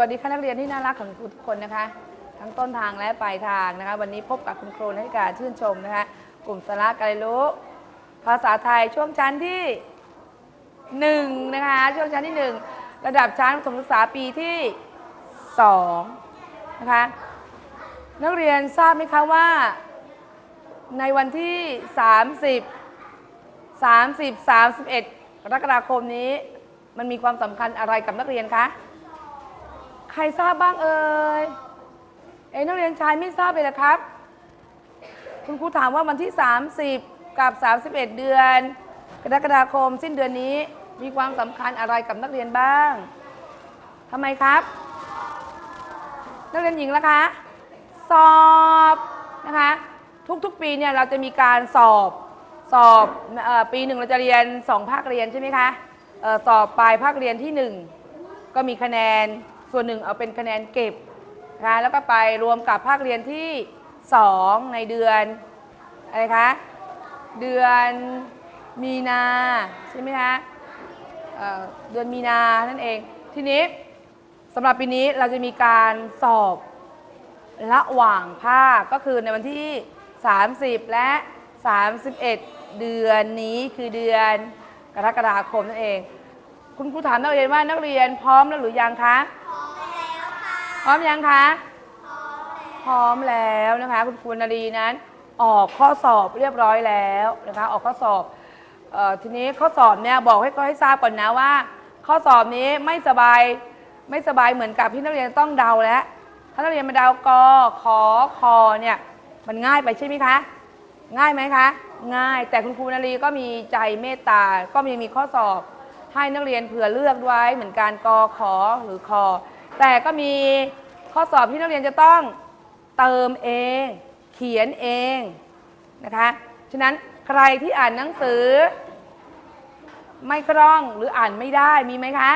สวัสดีค่ะนักเรียนที่น่ารักของครูทุกคนนะคะ ทั้งต้นทางและปลายทางนะคะ วันนี้พบกับคุณครูในกการชื่นชมนะคะกลุ่มสาระการเรียนรู้ภาษาไทยช่วงชั้นที่หนึ่งนะคะช่วงชั้นที่หนึ่งระดับชั้นประถมศึกษาปีที่สองนะคะนักเรียนทราบไหมคะว่า ในวันที่ 30 30 31กรกฎาคมนี้ มันมีความสำคัญอะไรกับนักเรียนคะ รทราบบ้างเอ่ยเอ้ยนักเรียนชายไม่ทราบเลยนะครับ คุณครูถามว่าวันที่ 30 กับ 31 เดือน กรกฎาคม สิ้นเดือนนี้มีความสำคัญอะไรกับนักเรียนบ้างทำไมครับ นักเรียนหญิงล่ะคะ สอบนะคะ ทุกๆปีเนี่ยเราจะมีการสอบสอบออปีหนึ่งเราจะเรียน 2 ภาคเรียนใช่ไหมคะออสอบปลายภาคเรียนที่ 1 ก็มีคะแนน ส่วนหนึ่งเอาเป็นคะแนนเก็บนะคะแล้วก็ไปรวมกับภาคเรียนที่ 2 ในเดือนอะไรคะเดือนมีนาใช่ไหมคะเเดือนมีนานั่นเอง ทีนี้สำหรับปีนี้เราจะมีการสอบระหว่างภาคก็คือในวันที่ 30 และ 31 เดือนนี้คือเดือนกรกฎาคมนั่นเอง คุณครูถามนักเรียนว่านักเรียนพร้อมแล้วหรือยังคะ ร้อมแล้วค่ะพร้อมยังคะ พร้อมแล้วนะคะ คุณครูนารีนั้น ออกข้อสอบเรียบร้อยแล้วนะคะ ออกข้อสอบเออทีนี้ข้อสอบเนี่ยบอกให้ก็ให้ทราบก่อนนะว่า ข้อสอบนี้ไม่สบายไม่สบายเหมือนกับที่นักเรียนต้องเดาแล้วถ้านักเรียนมาเดากอขอคอเนี่ยมันง่ายไปใช่ไหมคะ ง่ายไหมคะ ง่ายแต่คุณครูนารีก็มีใจเมตตาก็มีมีข้อสอบ ให้นักเรียนเผื่อเลือกไว้เหมือนการกอขอหรือคอแต่ก็มี ข้อสอบที่นักเรียนจะต้องเติมเอง เขียนเองนะคะ ฉะนั้นใครที่อ่านหนังสือ ไม่คล่องหรืออ่านไม่ได้มีไหมคะ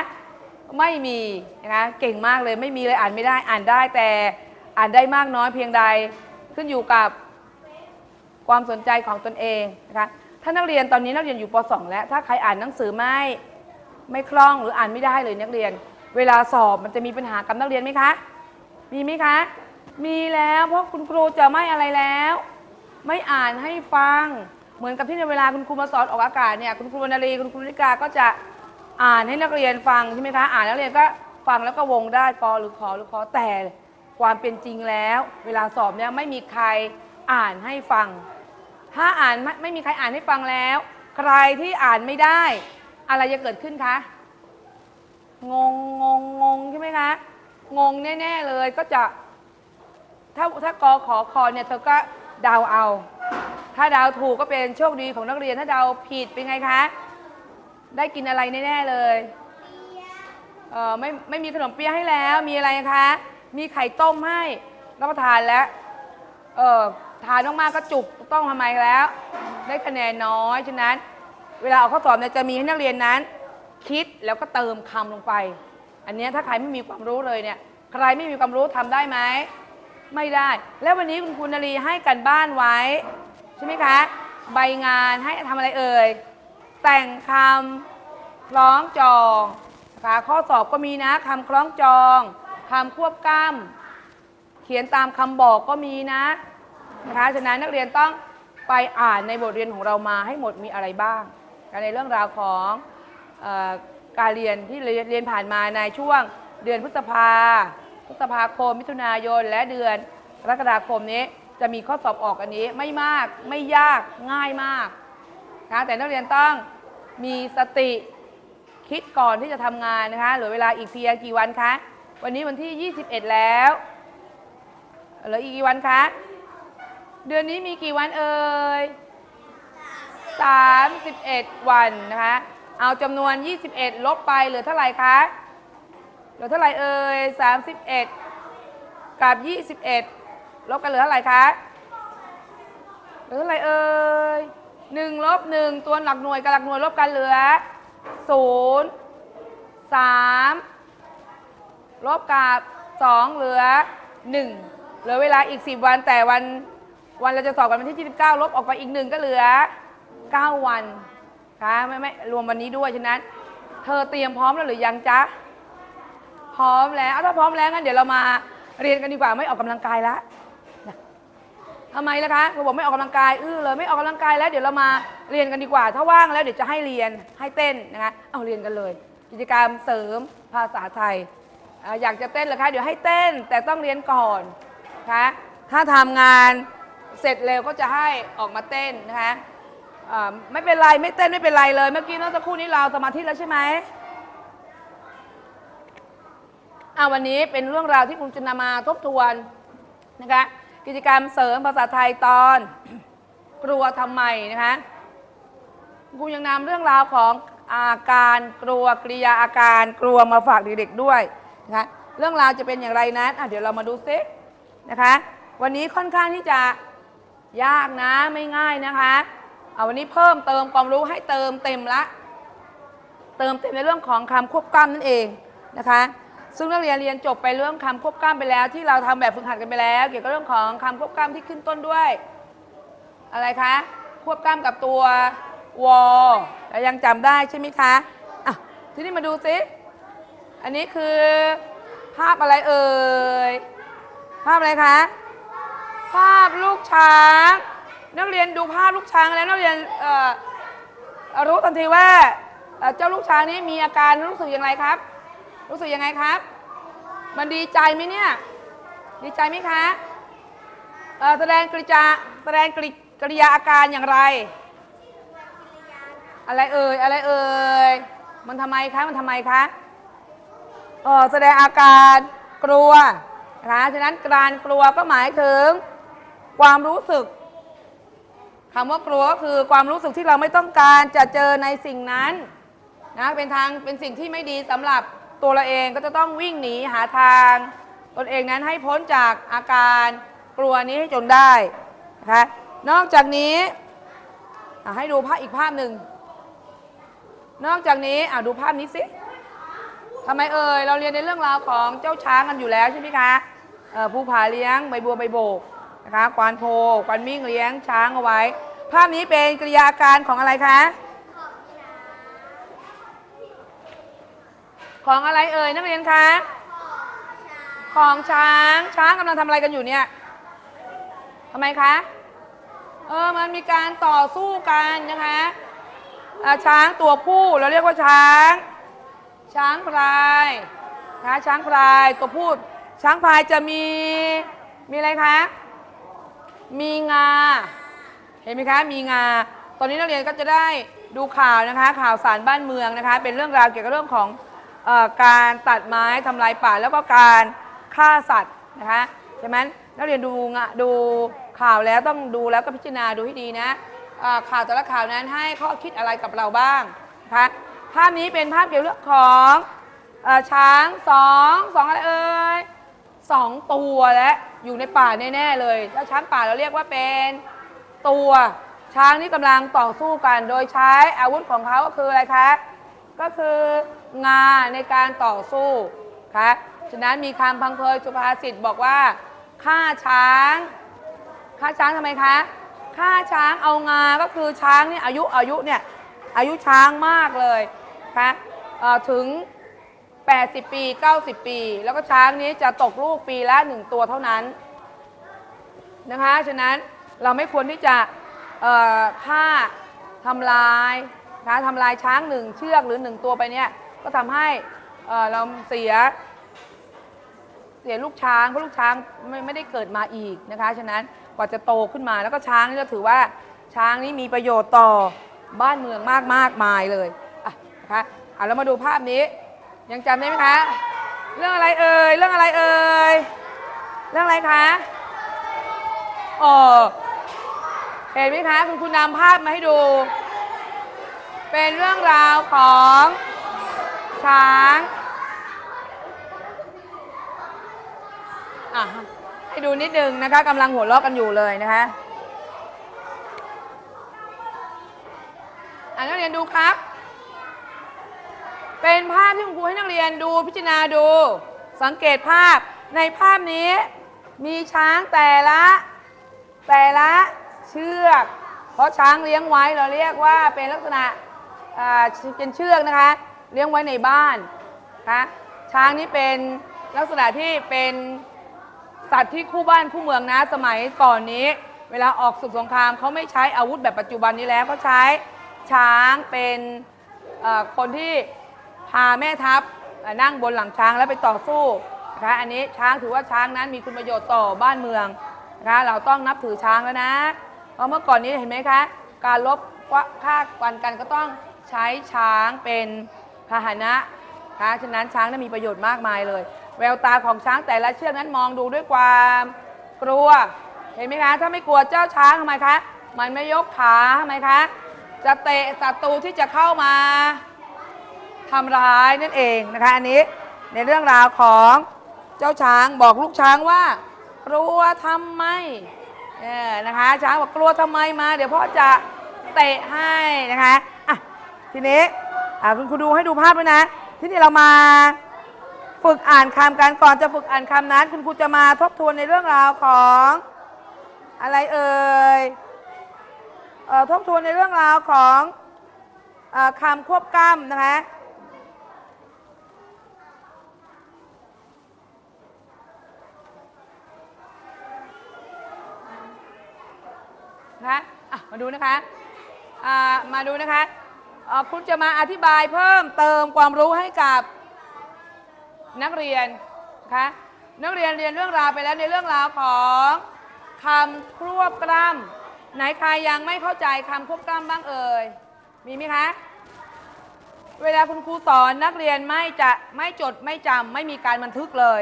ไม่มีนะคะเก่งมากเลยไม่มีเลยอ่านไม่ได้อ่านได้แต่อ่านได้มากน้อยเพียงใดขึ้นอยู่กับความสนใจของตนเองนะคะถ้านักเรียนตอนนี้นักเรียนอยู่ป .2 แล้ว ถ้าใครอ่านหนังสือไม่ไม่คล่องหรืออ่านไม่ได้เลยนักเรียน เวลาสอบมันจะมีปัญหากับนักเรียนไหมคะ มีไหมคะ มีแล้วเพราะคุณครูจะไม่อะไรแล้ว ไม่อ่านให้ฟัง เหมือนกับที่ในเวลาคุณครูมาสอนออกอากาศเนี่ยคุณครูวรรณรีคุณครูนิกาก็จะอ่านให้นักเรียนฟังใช่ไหมคะอ่านนักเรียนก็ฟังแล้วก็วงได้กอหรือขอหรือขอแต่ความเป็นจริงแล้ว เวลาสอบเนี่ยไม่มีใครอ่านให้ฟัง ถ้าอ่านไม่ไม่มีใครอ่านให้ฟังแล้ว ใครที่อ่านไม่ได้ อะไรจะเกิดขึ้นคะงงงงงงใช่ไหมคะ งงแน่ ๆ เลยก็จะ ถ้าถ้ากอขอคอเนี่ยเธอก็เดาเอา ถ้าเดาถูกก็เป็นโชคดีของนักเรียนถ้าเดาผิดเป็นไงคะ ได้กินอะไรแน่ๆเลยเออไม่ไม่มีขนมเปี๊ยะให้แล้วมีอะไรคะ มีไข่ต้มให้รับประทานแล้วเออทานมากๆก็จุกต้องทำไมแล้ว ได้คะแนนน้อยฉะนั้น เวลาออกข้อสอบเนี่ยจะมีให้นักเรียนนั้น คิดแล้วก็เติมคำลงไป อันเนี้ยถ้าใครไม่มีความรู้เลยเนี่ย ใครไม่มีความรู้ทำได้ไหม ไม่ได้ แล้ววันนี้คุณครูนารีให้กันบ้านไว้ ใช่ไหมคะ ใบงานให้ทำอะไรเอ่ย แต่งคำคล้องจองนะคะข้อสอบก็มีนะคำคล้องจองคำควบกล้ำเขียนตามคำบอกก็มีนะ นะคะฉะนั้นนักเรียนต้องไปอ่านในบทเรียนของเรามาให้หมดมีอะไรบ้างในเรื่องราวของเออ การเรียนที่เรียนผ่านมาในช่วงเดือนพฤษภา พฤษภาคมมิถุนายน และเดือนกรกฎาคมนี้ จะมีข้อสอบออกอันนี้ไม่มากไม่ยากง่ายมากนะคะแต่นักเรียนต้องมีสติคิดก่อนที่จะทำงานนะคะเหลือเวลาอีกเพียงกี่วันคะ วันนี้วันที่ 21 แล้วเหลืออีกกี่วันคะ เดือนนี้มีกี่วันเอ่ย31 วันนะคะ เอาจำนวน 21 ลบไปเหลือเท่าไหร่คะเหลือเท่าไหร่เอ่ย31 กับ 21 ลบกันเหลือเท่าไหร่คะเหลือเท่าไหร่เอ่ยหนึ่งลบหนึ่งตัวหลักหน่วยกับหลักหน่วยลบกันเหลือศูนย์สามลบกับสองเหลือหนึ่งเหลือเวลาอีกสิบวันแต่วันวันเราจะสอบกันวันที่ 29 ลบออกไปอีกหนึ่งก็เหลือ 9 วัน ค่ะไม่ไม่รวมวันนี้ด้วยฉะนั้น เธอเตรียมพร้อมแล้วหรือยังจ๊ะ พร้อมแล้วอะถ้าพร้อมแล้วงั้นเดี๋ยวเรามาเรียนกันดีกว่าไม่ออกกำลังกายละทำไมล่ะคะผมบอกไม่ออกกำลังกายอื้อเลยไม่ออกกำลังกายแล้วเดี๋ยวเรามาเรียนกันดีกว่า ถ้าว่างแล้วเดี๋ยวจะให้เรียนให้เต้นนะคะเอาเรียนกันเลย กิจกรรมเสริมภาษาไทยอะอยากจะเต้นเหรอคะเดี๋ยวให้เต้นแต่ต้องเรียนก่อนนะคะถ้าทำงานเสร็จเร็วก็จะให้ออกมาเต้นนะคะ อ่าไม่เป็นไรไม่เต้นไม่เป็นไรเลย เมื่อกี้เมื่อสักครู่นี้เราสมาธิแล้วใช่ไหมอ่าวันนี้เป็นเรื่องราวที่คุณจะนำมาทบทวนนะคะกิจกรรมเสริมภาษาไทยตอน กลัวทำไมนะคะครูยังนำเรื่องราวของอาการกลัวกริยาอาการกลัวมาฝากเด็กๆด้วยนะคะเรื่องราวจะเป็นอย่างไรนั้นอะเดี๋ยวเรามาดูซินะคะ วันนี้ค่อนข้างที่จะยากนะไม่ง่ายนะคะ เอาวันนี้เพิ่มเติมความรู้ให้เติมเต็มละ เติมเต็มในเรื่องของคำควบกล้ำนั่นเองนะคะ ซึ่งนักเรียนเรียนจบไปเรื่องคำควบกล้ำไปแล้ว ที่เราทำแบบฝึกหัดกันไปแล้ว เกี่ยวกับเรื่องของคำควบกล้ำที่ขึ้นต้นด้วย อะไรคะควบกล้ำกับตัววอลยังจำได้ใช่ไหมคะอะทีนี้มาดูซิอันนี้คือภาพอะไรเอ่ย ภาพอะไรคะ ภาพลูกช้าง นักเรียนดูภาพลูกช้างแล้วนักเรียนเอ่อรู้ทันทีว่าเอ่อเจ้าลูกช้างนี้มีอาการรู้สึกอย่างไรครับ รู้สึกยังไงครับ มันดีใจไหมเนี่ย ดีใจไหมคะเอ่อแสดงกริยาแสดงกริกริยาอาการอย่างไร อะไรเอ่ยอะไรเอ่ยมันทำไมคะมันทำไมคะเออแสดงอาการกลัวนะคะฉะนั้นการกลัวก็หมายถึง ความรู้สึก คำว่ากลัวก็คือความรู้สึกที่เราไม่ต้องการจะเจอในสิ่งนั้นนะเป็นทางเป็นสิ่งที่ไม่ดีสำหรับตัวเราเองก็จะต้องวิ่งหนีหาทาง ตนเองนั้นให้พ้นจากอาการกลัวนี้ให้จนได้นะคะนอกจากนี้อะให้ดูภาพอีกภาพหนึ่งนอกจากนี้อะดูภาพนี้สิทำไมเอ่ยเราเรียนในเรื่องราวของเจ้าช้างกันอยู่แล้วใช่ไหมคะผู้ผาเลี้ยงใบบัวใบโบก นะคะควานโพควานมิ่งเลี้ยงช้างเอาไว้ ภาพนี้เป็นกริยาการของอะไรคะ ของอะไรเอ่ยนักเรียนคะของช้างช้างกำลังทำอะไรกันอยู่เนี่ยทำไมคะ เออ มันมีการต่อสู้กันนะคะช้างตัวผู้เราเรียกว่าช้าง ช้างพลายนะคะช้างพลายตัวผู้ช้างพลายจะมีมีอะไรคะ มีงา เห็นไหมคะมีงา ตอนนี้นักเรียนก็จะได้ดูข่าวนะคะ ข่าวสารบ้านเมืองนะคะ เป็นเรื่องราวเกี่ยวกับเรื่องของออการตัดไม้ทำลายป่าแล้วก็การฆ่าสัตว์นะคะใช่ไหมนักเรียนดูงะดูข่าวแล้วต้องดูแล้วก็พิจารณาดูให้ดีนะข่าวแต่ละข่าวนั้นให้ข้อคิดอะไรกับเราบ้างนะคะภาพนี้เป็นภาพเกี่ยวกับเรื่องของอช้างสองสองอะไรเอ่ย สองตัวและอยู่ในป่าแน่ๆเลย แล้วช้างป่าเราเรียกว่าเป็นตัวช้างนี่กำลังต่อสู้กัน โดยใช้อาวุธของเขาก็คืออะไรคะ ก็คืองาในการต่อสู้คะฉะนั้นมีคำพังเพยสุภาษิตบอกว่าฆ่าช้างฆ่าช้างทำไมคะฆ่าช้างเอางา ก็คือช้างเนี่ยอายุอายุเนี่ยอายุช้างมากเลยคะถึง 80 ปี 90 ปี แล้วก็ช้างนี้จะตกลูกปีละหนึ่งตัวเท่านั้นนะคะ ฉะนั้นเราไม่ควรที่จะฆ่าทำลายนะคะทำลายช้างหนึ่งเชือกหรือหนึ่งตัวไปเนี่ยก็ทำให้เเราเสียเสียลูกช้างเพราะลูกช้างไม่ไม่ได้เกิดมาอีกนะคะ ฉะนั้นกว่าจะโตขึ้นมาแล้วก็ช้างนี่ก็ถือว่าช้างนี้มีประโยชน์ต่อบ้านเมืองมากมากมายเลยอะนะคะอะเรามาดูภาพนี้ ยังจำได้ไหมคะ เรื่องอะไรเอ่ย เรื่องอะไรเอ่ย เรื่องอะไรคะอ๋อเห็นไหมคะ คุณคุณนำภาพมาให้ดู เป็นเรื่องราวของช้างอะให้ดูนิดนึงนะคะกำลังหัวเราะกันอยู่เลยนะคะอะนักเรียนดูครับ เป็นภาพที่คุณครูให้นักเรียนดูพิจารณาดู สังเกตภาพในภาพนี้ มีช้างแต่ละ แต่ละเชือก เพราะช้างเลี้ยงไว้เราเรียกว่าเป็นลักษณะอ่าเป็นเชือกนะคะ เลี้ยงไว้ในบ้านนะคะช้างนี่เป็นลักษณะที่เป็นสัตว์ที่คู่บ้านคู่เมืองนะสมัยก่อนนี้ เวลาออกศึกสงครามเขาไม่ใช้อาวุธแบบปัจจุบันนี้แล้วเขาใช้ช้างเป็นเอ่อคนที่ พาแม่ทัพนั่งบนหลังช้างแล้วไปต่อสู้นะคะอันนี้ช้างถือว่าช้างนั้นมีคุณประโยชน์ต่อบ้านเมืองนะคะเราต้องนับถือช้างแล้วนะ เพราะเมื่อก่อนนี้เห็นไหมคะ การลบฆ่าฟันกันก็ต้องใช้ช้างเป็นพาหนะนะคะฉะนั้นช้างนั้นมีประโยชน์มากมายเลย แววตาของช้างแต่ละเชือกนั้นมองดูด้วยความกลัว เห็นไหมคะ ถ้าไม่กลัวเจ้าช้างทำไมคะ มันไม่ยกขาทำไมคะ จะเตะศัตรูที่จะเข้ามา ทำร้ายนั่นเองนะคะอันนี้ในเรื่องราวของเจ้าช้างบอกลูกช้างว่า กลัวทำไมเออนะคะช้างบอกกลัวทำไมมา เดี๋ยวพ่อจะเตะให้นะคะอะทีนี้อะคุณครูดูให้ดูภาพด้วยนะ ที่นี่เรามาฝึกอ่านคำกันก่อนจะฝึกอ่านคำนั้น คุณครูจะมาทบทวนในเรื่องราวของอะไรเอ่ยเอ่อทบทวนในเรื่องราวของอคำควบกล้ำนะคะ นะคะะมาดูนะคะอ่ามาดูนะคะคุณจะมาอธิบายเพิ่มเติมความรู้ให้กับนักเรียนนะคะนักเรียนเรียนเรื่องราวไปแล้วในเรื่องราวของคำควบกล้ำไหนใครยังไม่เข้าใจคำควบกล้ำบ้างเอ่ยมีไหมคะเวลาคุณครูสอนนักเรียนไม่จะไม่จดไม่จำไม่มีการบันทึกเลย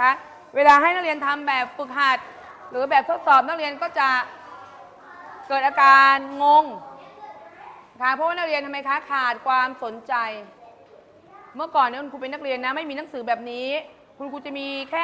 คะเวลาให้นักเรียนทำแบบฝึกหัด หรือแบบทดสอบนักเรียนก็จะ เกิดอาการงงนะคะเพราะว่านักเรียนทำไมคะขาดความสนใจ เมื่อก่อนเนี่ยคุณครูเป็นนักเรียนนะ ไม่มีหนังสือแบบนี้ คุณครูจะมีแค่